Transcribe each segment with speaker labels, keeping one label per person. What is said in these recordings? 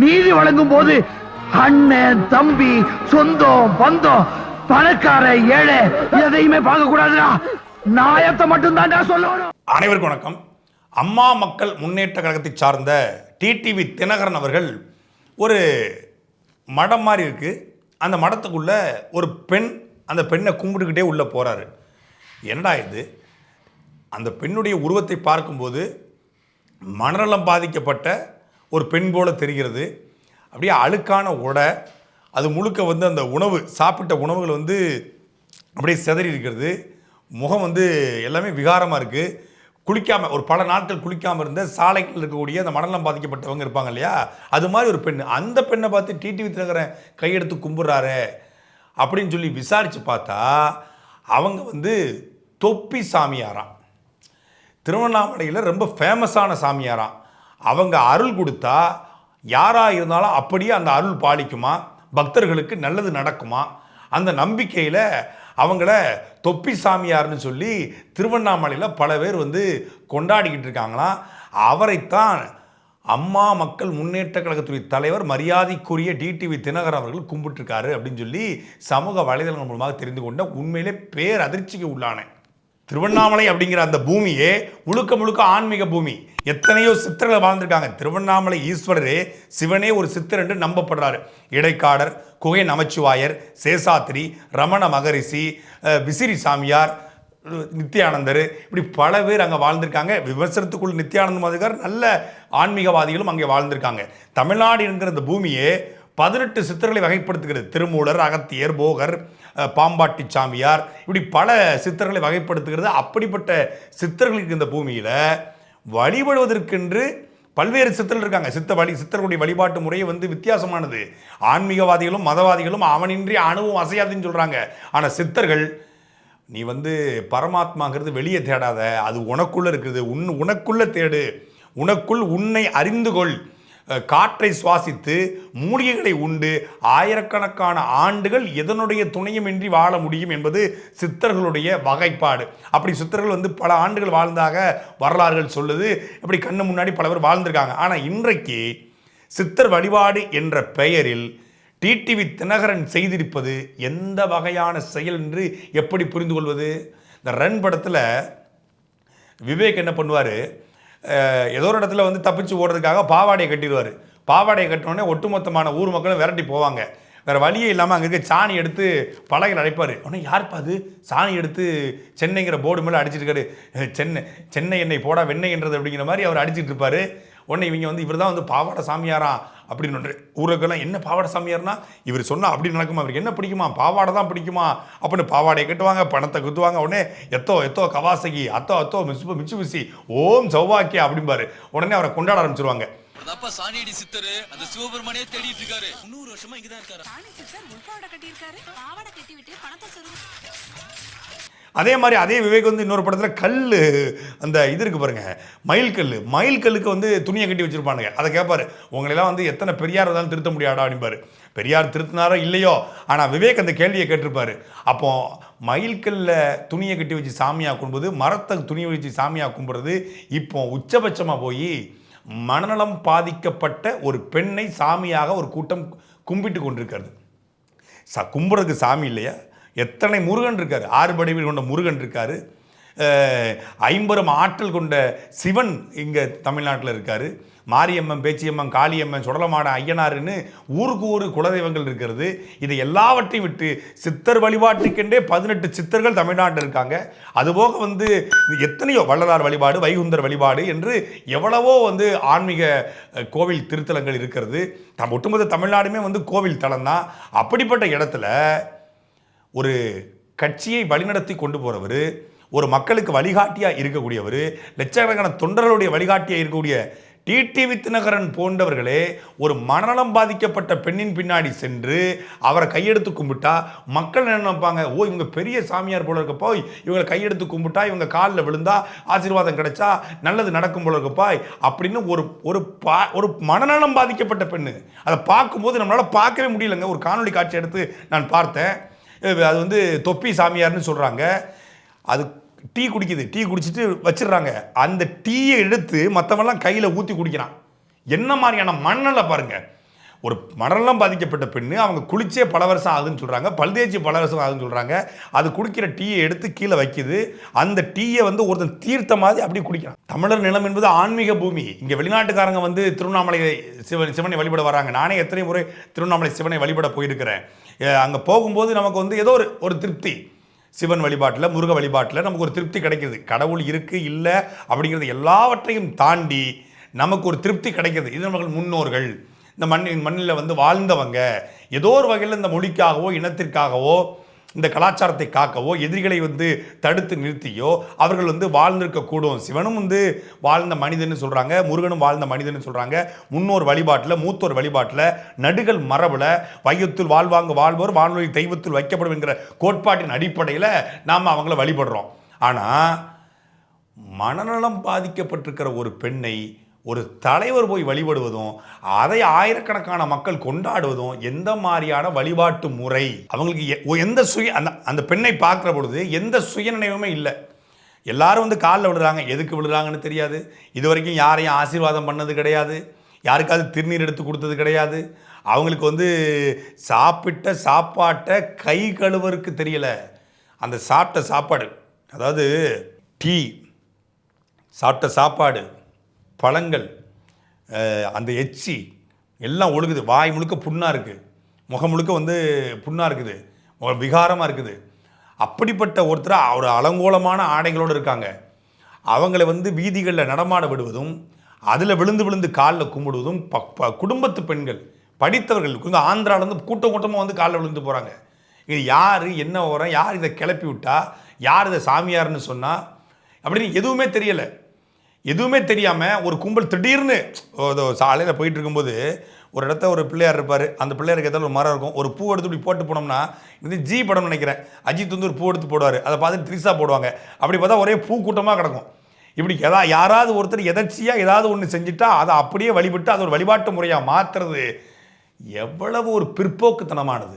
Speaker 1: நீதி வழங்கும் போது அண்ணன் தம்பி சொந்தம் பந்தம் பணக்கார ஏழை எதையுமே பார்க்க கூடாதுடா நாயத்தை மட்டும்தான் சொல்லணும்.
Speaker 2: அனைவருக்கும் வணக்கம். அம்மா மக்கள் முன்னேற்ற கழகத்தை சார்ந்த டிடிவி தினகரன் அவர்கள் ஒரு மடம் மாதிரி இருக்கு. அந்த மடத்துக்குள்ள ஒரு பெண் அந்த பெண்ணை கும்பிட்டுக்கிட்டே உள்ளே போறாரு. என்னடா இது? அந்த பெண்ணுடைய உருவத்தை பார்க்கும்போது மனநலம் பாதிக்கப்பட்ட ஒரு பெண் போல தெரிகிறது. அப்படியே அழுக்கான உடை அது முழுக்க வந்து அந்த உணவு சாப்பிட்ட உணவுகள் வந்து அப்படியே சிதறி இருக்கிறது. முகம் வந்து எல்லாமே விகாரமாக இருக்குது குளிக்காமல் ஒரு பல நாட்கள் குளிக்காமல் இருந்த சாலைகள் இருக்கக்கூடிய அந்த மனநலம் பாதிக்கப்பட்டவங்க இருப்பாங்க இல்லையா? அது மாதிரி ஒரு பெண் அந்த பெண்ணை பார்த்து டிடிவி தினகரன் கையெடுத்து கும்பிட்றாரு அப்படின்னு சொல்லி விசாரித்து பார்த்தா அவங்க வந்து தொப்பி சாமியாராம். திருவண்ணாமலையில் ரொம்ப ஃபேமஸான சாமியாராம். அவங்க அருள் கொடுத்தா யாராக இருந்தாலும் அப்படியே அந்த அருள் பாலிக்குமா? பக்தர்களுக்கு நல்லது நடக்குமா? அந்த நம்பிக்கையில் அவங்கள தொப்பி சாமியார்னு சொல்லி திருவண்ணாமலையில் பல பேர் வந்து கொண்டாடிக்கிட்டு இருக்காங்களாம். அவரைத்தான் அம்மா மக்கள் முன்னேற்ற கழகத்துறை தலைவர் மரியாதைக்குரிய டிடிவி தினகரன் அவர்கள் கும்பிட்டுருக்காரு அப்படின்னு சொல்லி சமூக வலைதளங்கள் மூலமாக தெரிந்து கொண்ட உண்மையிலே பேர் அதிர்ச்சிக்கு உள்ளானேன். திருவண்ணாமலை அப்படிங்கிற அந்த பூமியே முழுக்க முழுக்க ஆன்மீக பூமி. எத்தனையோ சித்தர்கள் வாழ்ந்திருக்காங்க. திருவண்ணாமலை ஈஸ்வரரே சிவனே ஒரு சித்தர் என்று நம்பப்படுறாரு. இடைக்காடர் குகை நமச்சிவாயர் சேசாத்திரி ரமண மகரிஷி விசிறி சாமியார் நித்யானந்தர். இப்படி பல பேர் அங்கே வாழ்ந்திருக்காங்க. விமர்சனத்துக்குள் நித்யானந்த மாதிரிகார் நல்ல ஆன்மீகவாதிகளும் அங்கே வாழ்ந்திருக்காங்க. தமிழ்நாடு என்கிற இந்த பூமியே பதினெட்டு சித்தர்களை வகைப்படுத்துகிறது. திருமூலர் அகத்தியர் போகர் பாம்பாட்டி சாமியார். இப்படி பல சித்தர்களை வகைப்படுத்துகிறது. அப்படிப்பட்ட சித்தர்களுக்கு இந்த பூமியில் வழிபடுவதற்கென்று பல்வேறு சித்தர்கள் இருக்காங்க. சித்த வழி சித்தர்களுடைய வழிபாட்டு முறையை வந்து வித்தியாசமானது. ஆன்மீகவாதிகளும் மதவாதிகளும் அவனின்றி அணுவும் அசையாதுன்னு சொல்கிறாங்க ஆனால் சித்தர்கள் நீ வந்து பரமாத்மாங்கிறது வெளியே தேடாத. அது உனக்குள்ளே இருக்குது. உன் உனக்குள்ளே தேடு. உனக்குள் உன்னை அறிந்து கொள். காற்றை சுவாசித்து மூலிகைகளை உண்டு. ஆயிரக்கணக்கான ஆண்டுகள் எதனுடைய துணையுமின்றி வாழ முடியும் என்பது சித்தர்களுடைய வகைப்பாடு. அப்படி சித்தர்கள் வந்து பல ஆண்டுகள் வாழ்ந்தாக வரலாறுகள் சொல்லுது. இப்படி கண்ணு முன்னாடி பல பேர் வாழ்ந்திருக்காங்க. ஆனால் இன்றைக்கு சித்தர் வழிபாடு என்ற பெயரில் டிடிவி தினகரன் செய்திருப்பது எந்த வகையான செயல் என்று எப்படி புரிந்து கொள்வது இந்த ரன் படத்தில் விவேக் என்ன பண்ணுவார்? ஏதோ ஒரு இடத்துல வந்து தப்பிச்சு ஓடுறதுக்காக பாவாடையை கட்டிடுவார். பாவாடையை கட்டினோடனே ஒட்டுமொத்தமான ஊர் மக்களும் விரட்டி போவாங்க. வேறு வழியே இல்லாமல் அங்கே இருக்க சாணி எடுத்து பலகையில் அடைப்பார். உடனே யாருப்பா அது? சாணி எடுத்து சென்னைங்கிற போர்டு மேலே அடிச்சிருக்காரு சென்னை சென்னை எண்ணெய் போடா வெண்ணெய்ன்றது அப்படிங்கிற மாதிரி அவர் அடிச்சிட்டு இருப்பார். உடனே இவங்க வந்து இவர் தான் வந்து பாவாடை சாமியாராம் அப்படின்னு ஒன்று. ஊருக்கெல்லாம் என்ன பாவாடை சாமியார்னா இவர் சொன்னா அப்படி நடக்குமா? அவருக்கு என்ன பிடிக்குமா? பாவாடை தான் பிடிக்குமா? அப்படின்னு பாவாடையை கட்டுவாங்க பணத்தை குத்துவாங்க. உடனே எத்தோ எத்தோ கவாசகி அத்தோ அத்தோ மிச்சு மிச்சு மிச்சி ஓம் சௌவாக்கியா அப்படிம்பாரு. உடனே அவரை கொண்டாட ஆரம்பிச்சிருவாங்க.
Speaker 3: அதப்பா சாணியடி சித்தரு. அந்த சிவபெருமானே தேடிட்டு இருக்காரு. முன்னூறு வருஷமா இங்கதான் இருக்காரு.
Speaker 4: பாவாடை கட்டி விட்டு பணத்தை
Speaker 2: அதே மாதிரி அதே விவேக் வந்து இன்னொரு படத்தில் கல் அந்த இது இருக்கு பாருங்க மயில் கல் மயில் கல்லுக்கு வந்து துணியை கட்டி வச்சிருப்பானுங்க. அதை கேட்பாரு உங்களெல்லாம் வந்து எத்தனை பெரியார் இருந்தாலும் திருத்த முடியாடா அப்படிம்பாரு. பெரியார் திருத்தினாரோ இல்லையோ? ஆனால் விவேக் அந்த கேள்வியை கேட்டிருப்பாரு. அப்போ மயில்கல்ல துணியை கட்டி வச்சு சாமியாக கும்பிடுது மரத்தை துணியை வச்சு சாமியாக கும்பிட்றது இப்போ உச்சபட்சமாக போய் மனநலம் பாதிக்கப்பட்ட ஒரு பெண்ணை சாமியாக ஒரு கூட்டம் கும்பிட்டு கொண்டிருக்கிறது. ச கும்பிட்றதுக்கு சாமி இல்லையா? எத்தனை முருகன் இருக்கார்? ஆறு வடிவில் கொண்ட முருகன் இருக்கார். அஹ், ஐம்பெரும் ஆற்றல் கொண்ட சிவன் இங்கே தமிழ்நாட்டில் இருக்கார். மாரியம்மன் பேச்சியம்மன் காளியம்மன் சுடலமாட ஐயனாருன்னு ஊருக்கு ஊரு குலதெய்வங்கள் இருக்கிறது. இதை எல்லாவற்றையும் விட்டு சித்தர் வழிபாட்டுக்கென்றே பதினெட்டு சித்தர்கள் தமிழ்நாட்டில் இருக்காங்க. அதுபோக வந்து எத்தனையோ வள்ளலார் வழிபாடு வைகுந்தர் வழிபாடு என்று எவ்வளவோ வந்து ஆன்மீக கோவில் திருத்தலங்கள் இருக்கிறது. தம் ஒட்டுமொத்த தமிழ்நாடுமே வந்து கோவில் தலம் தான் அப்படிப்பட்ட இடத்துல ஒரு கட்சியை வழிநடத்தி கொண்டு போகிறவர் ஒரு மக்களுக்கு வழிகாட்டியாக இருக்கக்கூடியவர் லட்சக்கணக்கான தொண்டர்களுடைய வழிகாட்டியாக இருக்கக்கூடிய டிடிவி தினகரன் போன்றவர்களே ஒரு மனநலம் பாதிக்கப்பட்ட பெண்ணின் பின்னாடி சென்று அவரை கையெடுத்து கும்பிட்டா மக்கள் என்ன நினைப்பாங்க? ஓ இவங்க பெரிய சாமியார் போல இருக்கப்போ. இவங்களை கையெடுத்து கும்பிட்டா இவங்க காலில் விழுந்தா ஆசீர்வாதம் கிடைச்சா நல்லது நடக்கும் போல இருக்கப்பா. அப்படின்னு ஒரு ஒரு பா ஒரு மனநலம் பாதிக்கப்பட்ட பெண்ணு அதை பார்க்கும்போது நம்மளால் பார்க்கவே முடியலங்க. ஒரு காணொலி காட்சி எடுத்து நான் பார்த்தேன். அது வந்து தொப்பி சாமியார்னு சொல்கிறாங்க அது டீ குடிக்குது. டீ குடிச்சிட்டு வச்சிடுறாங்க. அந்த டீயை எடுத்து மற்றவெல்லாம் கையில் ஊற்றி குடிக்கிறான். என்ன மாதிரியான மண்ணலை பாருங்கள் ஒரு மரணம் பாதிக்கப்பட்ட பெண்ணு அவங்க குளிச்சே பல வருஷம் ஆகுதுன்னு சொல்கிறாங்க பல்தேச்சி பல வருஷம் ஆகுதுன்னு சொல்கிறாங்க அது குடிக்கிற டீயை எடுத்து கீழே வைக்குது. அந்த டீயை வந்து ஒருத்தன் தீர்த்த மாதிரி அப்படி குடிக்கிறான். தமிழர் நிலம் என்பது ஆன்மீக பூமி. இங்கே வெளிநாட்டுக்காரங்க வந்து திருவண்ணாமலை சிவன் சிவனை வழிபட வராங்க. நானே எத்தனை முறை திருவண்ணாமலை சிவனை வழிபட போயிருக்கிறேன். அங்கே போகும்போது நமக்கு வந்து ஏதோ ஒரு ஒரு திருப்தி. சிவன் வழிபாட்டில் முருக வழிபாட்டில் நமக்கு ஒரு திருப்தி கிடைக்குது கடவுள் இருக்குது இல்லை அப்படிங்கிறது எல்லாவற்றையும் தாண்டி நமக்கு ஒரு திருப்தி கிடைக்கிது இது நமக்கு முன்னோர்கள். இந்த மண்ணின் மண்ணில் வந்து வாழ்ந்தவங்க ஏதோ ஒரு வகையில் இந்த மொழிக்காகவோ இனத்திற்காகவோ இந்த கலாச்சாரத்தை காக்கவோ எதிரிகளை வந்து தடுத்து நிறுத்தியோ அவர்கள் வந்து வாழ்ந்திருக்கக்கூடும் சிவனும் வந்து வாழ்ந்த மனிதன்னு சொல்கிறாங்க முருகனும் வாழ்ந்த மனிதன்னு சொல்கிறாங்க முன்னோர் வழிபாட்டில் மூத்தோர் வழிபாட்டில் நடுகள் மரபில் வையத்தில் வாழ்வாங்க வாழ்வோர் வானொலி தெய்வத்தில் வைக்கப்படும் என்கிற கோட்பாட்டின் அடிப்படையில் நாம் அவங்கள வழிபடுறோம். ஆனால் மனநலம் பாதிக்கப்பட்டிருக்கிற ஒரு பெண்ணை ஒரு தலைவர் போய் வழிபடுவதும் அதை ஆயிரக்கணக்கான மக்கள் கொண்டாடுவதும் எந்த மாதிரியான வழிபாட்டு முறை? அவங்களுக்கு எ- எந்த சுய அந்த அந்த பெண்ணை பார்க்குற பொழுது எந்த சுயநினைவுமே இல்லை. எல்லாரும் வந்து காலில் விழுறாங்க. எதுக்கு விழுறாங்கன்னு தெரியாது. இது வரைக்கும் யாரையும் ஆசீர்வாதம் பண்ணது கிடையாது. யாருக்காவது திருநீர் எடுத்து கொடுத்தது கிடையாது. அவங்களுக்கு வந்து சாப்பிட்ட சாப்பாட்டை கை கழுவருக்கு தெரியல. அந்த சாப்பிட்ட சாப்பாடு அதாவது டீ சாப்பிட்ட சாப்பாடு பழங்கள் அந்த எச்சி எல்லாம் ஒழுகுது. வாய் முழுக்க புண்ணாக இருக்குது முகம் முழுக்க வந்து புண்ணாக இருக்குது. விகாரமாக இருக்குது. அப்படிப்பட்ட ஒருத்தர் ஒரு அலங்கோலமான ஆடைகளோடு இருக்காங்க. அவங்களை வந்து வீதிகளில் நடமாட விடுவதும் அதில் விழுந்து விழுந்து காலில் கும்பிடுவதும் ப ப- குடும்பத்து பெண்கள் படித்தவர்கள் இங்கே ஆந்திராவிலேருந்து கூட்டம் கூட்டமாக வந்து காலில் விழுந்து போகிறாங்க இது யார்? என்ன ஓரம் யார் இதை கிளப்பி விட்டா? யார் இதை சாமியார்னு சொன்னால் அப்படின்னு எதுவுமே தெரியலை. எதுவுமே தெரியாமல் ஒரு கும்பல் திடீர்னு சாலையில் போயிட்டு இருக்கும்போது ஒரு இடத்த ஒரு பிள்ளையார் இருப்பார். அந்த பிள்ளையாருக்கு ஏதாவது ஒரு மரம் இருக்கும். ஒரு பூ எடுத்து இப்படி போட்டு போனோம்னா இது ஜி படம்னு நினைக்கிறேன். அஜித் வந்து ஒரு பூ எடுத்து போடுவார். அதை பார்த்து திரிசா போடுவாங்க. அப்படி பார்த்தா ஒரே பூ கூட்டமாக கிடக்கும். இப்படி எதா யாராவது ஒருத்தர் எதர்ச்சியாக ஏதாவது ஒன்று செஞ்சுட்டா அதை அப்படியே வழிபட்டு அதை ஒரு வழிபாட்டு முறையாக மாற்றுறது எவ்வளவு ஒரு பிற்போக்குத்தனமானது.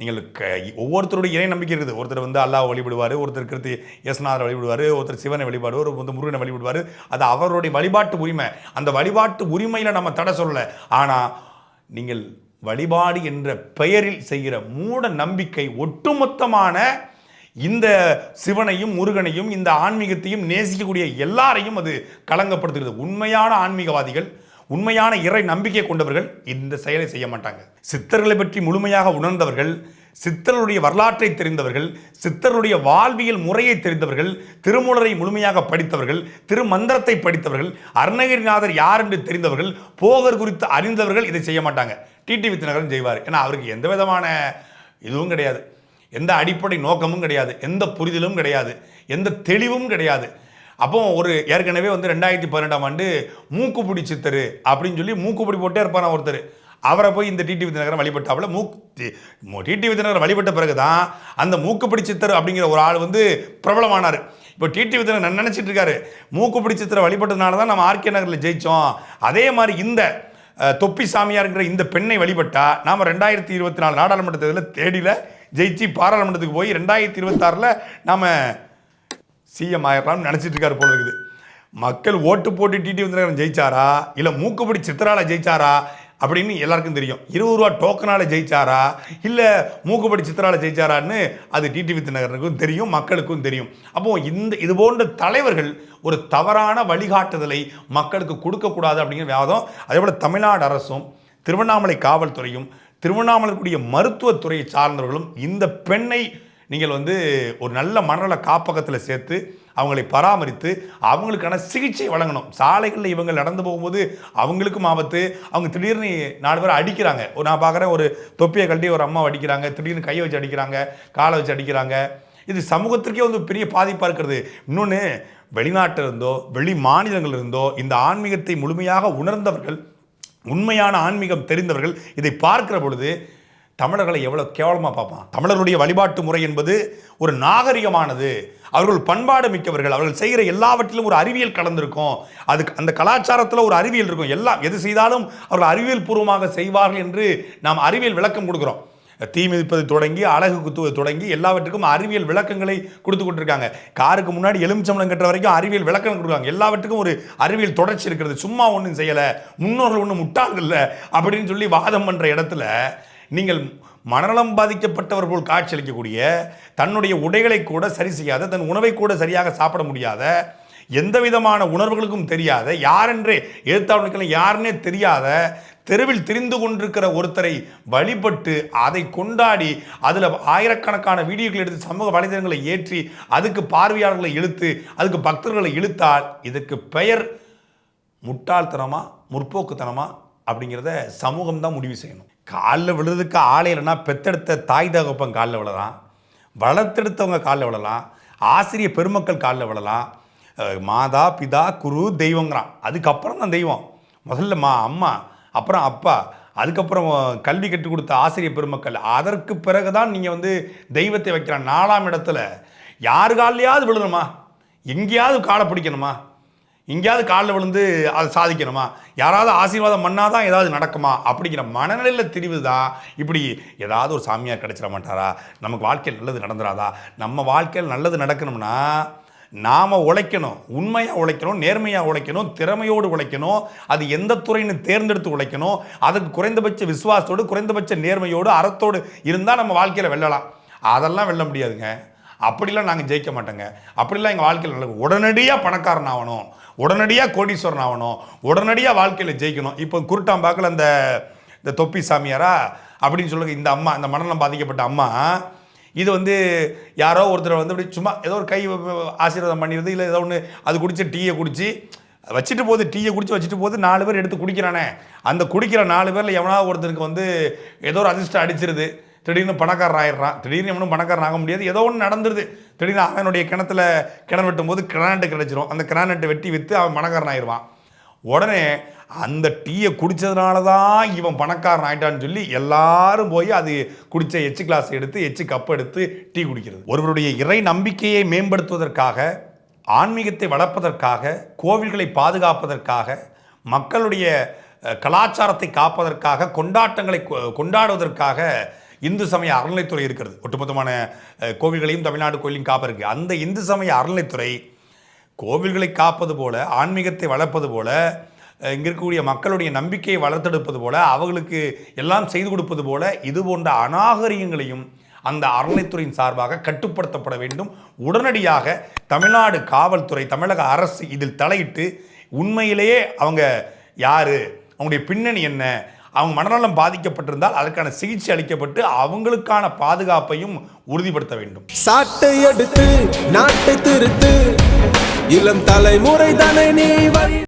Speaker 2: நீங்கள் க ஒவ்வொருத்தருடைய இறை நம்பிக்கை இருக்குது. ஒருத்தர் வந்து அல்லாஹ் வழிபடுவார் ஒருத்தர் கிருத்தி யஸ்நாதரை வழிபடுவார் ஒருத்தர் சிவனை வழிபாடுவார் ஒரு வந்து முருகனை வழிபடுவார். அது அவருடைய வழிபாட்டு உரிமை. அந்த வழிபாட்டு உரிமையில் நம்ம தடை சொல்லலை. ஆனால் நீங்கள் வழிபாடு என்ற பெயரில் செய்கிற மூட நம்பிக்கை ஒட்டுமொத்தமான இந்த சிவனையும் முருகனையும் இந்த ஆன்மீகத்தையும் நேசிக்கக்கூடிய எல்லாரையும் அது களங்கப்படுத்துகிறது உண்மையான ஆன்மீகவாதிகள் உண்மையான இறை நம்பிக்கை கொண்டவர்கள் இந்த செயலை செய்ய மாட்டாங்க. சித்தர்களை பற்றி முழுமையாக உணர்ந்தவர்கள் சித்தர்களுடைய வரலாற்றை தெரிந்தவர்கள் சித்தர்களுடைய வாழ்வியல் முறையை தெரிந்தவர்கள் திருமூலரை முழுமையாக படித்தவர்கள் திருமந்திரத்தை படித்தவர்கள் அருணகிரிநாதர் யார் என்று தெரிந்தவர்கள் போகர் குறித்து அறிந்தவர்கள் இதை செய்ய மாட்டாங்க. டிடி வித்நகரன் செய்வார். ஏன்னா அவருக்கு எந்த விதமான இதுவும் கிடையாது. எந்த அடிப்படை நோக்கமும் கிடையாது. எந்த புரிதலும் கிடையாது. எந்த தெளிவும் கிடையாது. அப்போ ஒரு ஏற்கனவே வந்து ரெண்டாயிரத்தி பதினெட்டாம் ஆண்டு மூக்குப்பிடி சித்தர் அப்படின்னு சொல்லி மூக்குப்பிடி போட்டே இருப்பான் ஒருத்தர். அவரை போய் இந்த டிடி வித்நகரன் வழிபட்டாப்புல மூக்கு டிடி வித்நகரன் வழிபட்ட பிறகு தான் அந்த மூக்குப்பிடி சித்தர் அப்படிங்கிற ஒரு ஆள் வந்து பிரபலமானார். இப்போ டிடி வித்நகரன் நினச்சிட்டு இருக்காரு. மூக்குப்பிடி சித்தரை வழிபட்டதுனால தான் நம்ம ஆர்கே நகரில் ஜெயித்தோம் அதே மாதிரி இந்த தொப்பி சாமியாருங்கிற இந்த பெண்ணை வழிபட்டா நாம் ரெண்டாயிரத்தி இருபத்தி நாலு நாடாளுமன்ற தேர்தலில் தேடியில் ஜெயிச்சு பாராளுமன்றத்துக்கு போய் ரெண்டாயிரத்தி இருபத்தாறில் நாம் சிஎம் ஆயிரலாம்னு நினச்சிட்டு இருக்காரு போல இருக்குது. மக்கள் ஓட்டு போட்டு டிடி விந்திரகரன் ஜெயிச்சாரா? இல்லை மூக்கப்படி சித்திரால ஜெயிச்சாரா? அப்படின்னு எல்லாருக்கும் தெரியும். இருபது ரூபா டோக்கனால் ஜெயிச்சாரா? இல்லை மூக்குப்படி சித்திரால ஜெயிச்சாரான்னு அது டிடி வித்நகரனுக்கும் தெரியும் மக்களுக்கும் தெரியும். அப்போ இந்த இது போன்ற தலைவர்கள் ஒரு தவறான வழிகாட்டுதலை மக்களுக்கு கொடுக்கக்கூடாது அப்படிங்கிற வியாதம். அதே போல் தமிழ்நாடு அரசும் திருவண்ணாமலை காவல்துறையும் திருவண்ணாமலைக்குரிய மருத்துவத்துறையை சார்ந்தவர்களும் இந்த பெண்ணை நீங்கள் வந்து ஒரு நல்ல மனநல காப்பகத்தில் சேர்த்து அவங்களை பராமரித்து அவங்களுக்கான சிகிச்சை வழங்கணும். சாலைகளில் இவங்க நடந்து போகும்போது அவங்களுக்கும் ஆபத்து. அவங்க திடீர்னு நாலு பேர் அடிக்கிறாங்க. ஒரு நான் பார்க்குறேன் ஒரு தொப்பியை கட்டி ஒரு அம்மா அடிக்கிறாங்க திடீர்னு கையை வச்சு அடிக்கிறாங்க காலை வச்சு அடிக்கிறாங்க. இது சமூகத்திற்கே வந்து பெரிய பாதிப்பாக இருக்கிறது. இன்னொன்று வெளிநாட்டில் இருந்தோ வெளி மாநிலங்கள் இருந்தோ இந்த ஆன்மீகத்தை முழுமையாக உணர்ந்தவர்கள் உண்மையான ஆன்மீகம் தெரிந்தவர்கள் இதை பார்க்கிற பொழுது தமிழர்களை எவ்வளோ கேவலமாக பார்ப்பான்? தமிழருடைய வழிபாட்டு முறை என்பது ஒரு நாகரிகமானது. அவர்கள் பண்பாடு மிக்கவர்கள். அவர்கள் செய்கிற எல்லாவற்றிலும் ஒரு அறிவியல் கலந்திருக்கும். அதுக்கு அந்த கலாச்சாரத்தில் ஒரு அறிவியல் இருக்கும். எல்லாம் எது செய்தாலும் அவர்கள் அறிவியல் பூர்வமாக செய்வார்கள் என்று நாம் அறிவியல் விளக்கம் கொடுக்குறோம். தீ மிதிப்பது தொடங்கி அழகு குத்துவது தொடங்கி எல்லாவற்றுக்கும் அறிவியல் விளக்கங்களை கொடுத்து கொண்டிருக்காங்க. காருக்கு முன்னாடி எலுமிச்சம்பளம் கட்டுற வரைக்கும் அறிவியல் விளக்கம் கொடுக்குறாங்க. எல்லாவற்றுக்கும் ஒரு அறிவியல் தொடர்ச்சி இருக்கிறது. சும்மா ஒன்றும் செய்யலை. முன்னோர்கள் ஒன்றும் முட்டாள்கள் இல்லை. அப்படின்னு சொல்லி வாதம் பண்ணுற இடத்துல நீங்கள் மனநலம் பாதிக்கப்பட்டவர் போல் காட்சியளிக்கக்கூடிய தன்னுடைய உடைகளை கூட சரி செய்யாத தன் உணவை கூட சரியாக சாப்பிட முடியாத எந்த விதமான உணர்வுகளுக்கும் தெரியாத யாரென்றே எழுத்தாளர்களுக்கு யாருன்னே தெரியாத தெருவில் திரிந்து கொண்டிருக்கிற ஒருத்தரை வழிபட்டு அதை கொண்டாடி அதில் ஆயிரக்கணக்கான வீடியோக்கள் எடுத்து சமூக வலைதளங்களை ஏற்றி அதுக்கு பார்வையாளர்களை இழுத்து அதுக்கு பக்தர்களை இழுத்தால் இதற்கு பெயர் முட்டாள்தனமா முற்போக்குத்தனமா அப்படிங்கிறத சமூகம் தான் முடிவு செய்யணும். காலில் விழுறதுக்கு ஆளே இல்லைன்னா பெத்தெடுத்த தாய் தகப்பன் காலில் விழலாம். வளர்த்தெடுத்தவங்க காலில் விழலாம். ஆசிரியர் பெருமக்கள் காலில் விழலாம். மாதா பிதா குரு தெய்வங்கிறான். அதுக்கப்புறம் தான் தெய்வம். முதல்ல மா அம்மா அப்புறம் அப்பா அதுக்கப்புறம் கல்வி கற்றுக் கொடுத்த ஆசிரியர் பெருமக்கள். அதற்கு பிறகு தான் நீங்கள் வந்து தெய்வத்தை வைக்கிறான் நாலாம் இடத்துல யார் காலையாவது விழுணுமா? எங்கேயாவது காலை பிடிக்கணுமா? எங்கேயாவது காலில் விழுந்து அதை சாதிக்கணுமா? யாராவது ஆசீர்வாதம் பண்ணால் தான் ஏதாவது நடக்குமா? அப்படிங்கிற மனநிலையில் திரிவு தான் இப்படி ஏதாவது ஒரு சாமியார் கிடைச்சிட மாட்டாரா? நமக்கு வாழ்க்கையில் நல்லது நடந்துடாதா நம்ம வாழ்க்கையில் நல்லது நடக்கணும்னா நாம் உழைக்கணும். உண்மையாக உழைக்கணும் நேர்மையாக உழைக்கணும் திறமையோடு உழைக்கணும் அது எந்த துறைன்னு தேர்ந்தெடுத்து உழைக்கணும் அதுக்கு குறைந்தபட்ச விசுவாசத்தோடு குறைந்தபட்ச நேர்மையோடு அறத்தோடு இருந்தால் நம்ம வாழ்க்கையில் வெல்லலாம். அதெல்லாம் வெல்ல முடியாதுங்க. அப்படிலாம் நாங்கள் ஜெயிக்க மாட்டோங்க. அப்படிலாம் எங்கள் வாழ்க்கையில் நடக்கும் உடனடியாக பணக்காரன் ஆகணும் உடனடியாக கோடீஸ்வரன் ஆகணும். உடனடியாக வாழ்க்கையில் ஜெயிக்கணும். இப்போ குருட்டாம்பாக்கில் அந்த இந்த தொப்பி சாமியாரா? அப்படின்னு சொல்லுங்க இந்த அம்மா இந்த மனநலம் பாதிக்கப்பட்ட அம்மா இது வந்து யாரோ ஒருத்தர் வந்து அப்படி சும்மா ஏதோ ஒரு கை ஆசீர்வாதம் பண்ணிடுது இல்லை ஏதோ ஒன்று அது குடிச்சு டீயை குடிச்சு வச்சுட்டு போகுது டீயை குடிச்சு வச்சுட்டு போகுது நாலு பேர் எடுத்து குடிக்கிறானே. அந்த குடிக்கிற நாலு பேரில் எவனாவது ஒருத்தருக்கு வந்து ஏதோ ஒரு அதிர்ஷ்டம் அடிச்சிருது. திடீர்னு பணக்காரன் ஆயிடுறான். திடீர்னு எவனும் பணக்காரன் ஆக முடியாது. ஏதோ ஒன்று நடந்துருது. திடீர்னு அவனுடைய கிணத்துல கிணறு வெட்டும் போது கிரானட்டு கிடச்சிரும். அந்த கிரானட்டை வெட்டி விற்று அவன் பணக்காரன் ஆயிடுவான். உடனே அந்த டீயை குடித்ததுனால தான் இவன் பணக்காரன் ஆயிட்டான்னு சொல்லி எல்லாரும் போய் அது குடித்த எச்சு கிளாஸ் எடுத்து எச்சு கப் எடுத்து டீ குடிக்கிறது. ஒருவருடைய இறை நம்பிக்கையை மேம்படுத்துவதற்காக ஆன்மீகத்தை வளர்ப்பதற்காக கோவில்களை பாதுகாப்பதற்காக மக்களுடைய கலாச்சாரத்தை காப்பதற்காக கொண்டாட்டங்களை கொ- கொண்டாடுவதற்காக இந்து சமய அறநிலைத்துறை இருக்கிறது. ஒட்டுமொத்தமான கோவில்களையும் தமிழ்நாடு கோயிலையும் காப்பதற்கு. அந்த இந்து சமய அறநிலைத்துறை கோவில்களை காப்பது போல ஆன்மீகத்தை வளர்ப்பது போல இங்கே இருக்கக்கூடிய மக்களுடைய நம்பிக்கையை வளர்த்தெடுப்பது போல அவர்களுக்கு எல்லாம் செய்து கொடுப்பது போல இது போன்ற அநாகரிகங்களையும் அந்த அறநிலைத்துறையின் சார்பாக கட்டுப்படுத்தப்பட வேண்டும். உடனடியாக தமிழ்நாடு காவல்துறை தமிழக அரசு இதில் தலையிட்டு உண்மையிலேயே அவங்க யார்? அவங்களுடைய பின்னணி என்ன? அவங்க மனநலம் பாதிக்கப்பட்டிருந்தால் அதற்கான சிகிச்சை அளிக்கப்பட்டு அவங்களுக்கான பாதுகாப்பையும் உறுதிப்படுத்த வேண்டும்.
Speaker 5: சாட்டை எடுத்து நாட்டை திருத்து. இளம் தலைமுறை தானே நீ